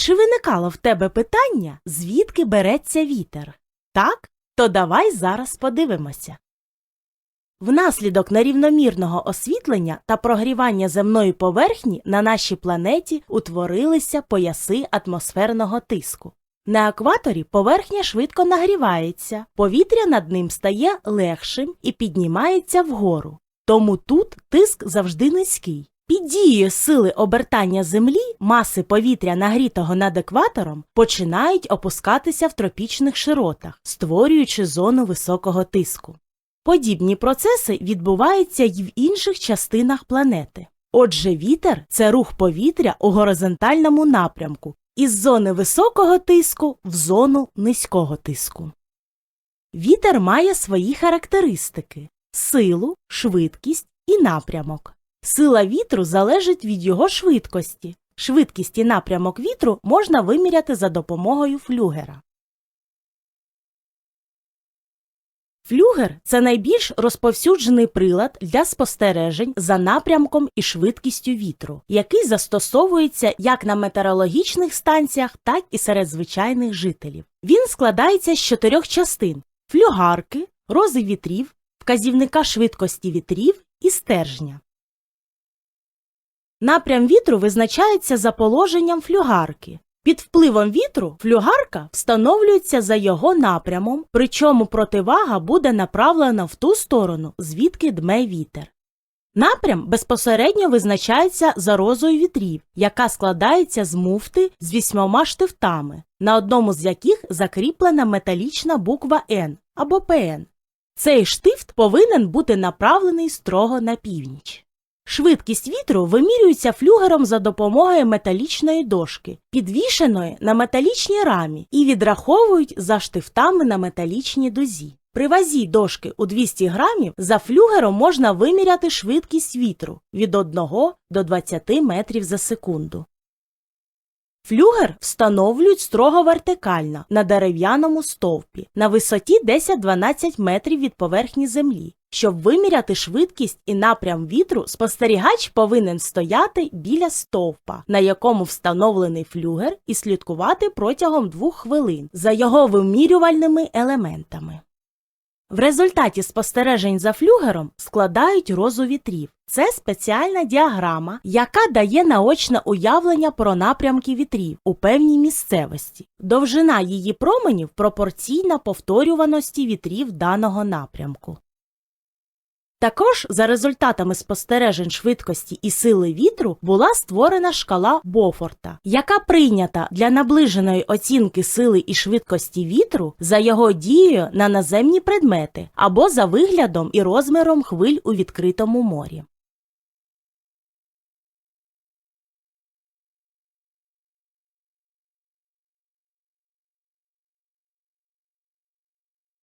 Чи виникало в тебе питання, звідки береться вітер? Так? То давай зараз подивимося. Внаслідок нерівномірного освітлення та прогрівання земної поверхні на нашій планеті утворилися пояси атмосферного тиску. На екваторі поверхня швидко нагрівається, повітря над ним стає легшим і піднімається вгору. Тому тут тиск завжди низький. Під дією сили обертання Землі маси повітря, нагрітого над екватором, починають опускатися в тропічних широтах, створюючи зону високого тиску. Подібні процеси відбуваються й в інших частинах планети. Отже, вітер це рух повітря у горизонтальному напрямку із зони високого тиску в зону низького тиску. Вітер має свої характеристики силу, швидкість і напрямок. Сила вітру залежить від його швидкості. Швидкість і напрямок вітру можна виміряти за допомогою флюгера. Флюгер це найбільш розповсюджений прилад для спостережень за напрямком і швидкістю вітру, який застосовується як на метеорологічних станціях, так і серед звичайних жителів. Він складається з чотирьох частин флюгарки, рози вітрів, вказівника швидкості вітрів і стержня. Напрям вітру визначається за положенням флюгарки. Під впливом вітру флюгарка встановлюється за його напрямом, причому противага буде направлена в ту сторону, звідки дме вітер. Напрям безпосередньо визначається за розою вітрів, яка складається з муфти з вісьмома штифтами, на одному з яких закріплена металічна буква Н або ПН. Цей штифт повинен бути направлений строго на північ. Швидкість вітру вимірюється флюгером за допомогою металічної дошки, підвішеної на металічній рамі, і відраховують за штифтами на металічній дузі. При вазі дошки у 200 грамів за флюгером можна виміряти швидкість вітру від 1 до 20 метрів за секунду. Флюгер встановлюють строго вертикально на дерев'яному стовпі на висоті 10-12 метрів від поверхні землі. Щоб виміряти швидкість і напрям вітру, спостерігач повинен стояти біля стовпа, на якому встановлений флюгер, і слідкувати протягом двох хвилин за його вимірювальними елементами. В результаті спостережень за флюгером складають розу вітрів. Це спеціальна діаграма, яка дає наочне уявлення про напрямки вітрів у певній місцевості. Довжина її променів пропорційна повторюваності вітрів даного напрямку. Також за результатами спостережень швидкості і сили вітру була створена шкала Бофорта, яка прийнята для наближеної оцінки сили і швидкості вітру за його дією на наземні предмети або за виглядом і розміром хвиль у відкритому морі.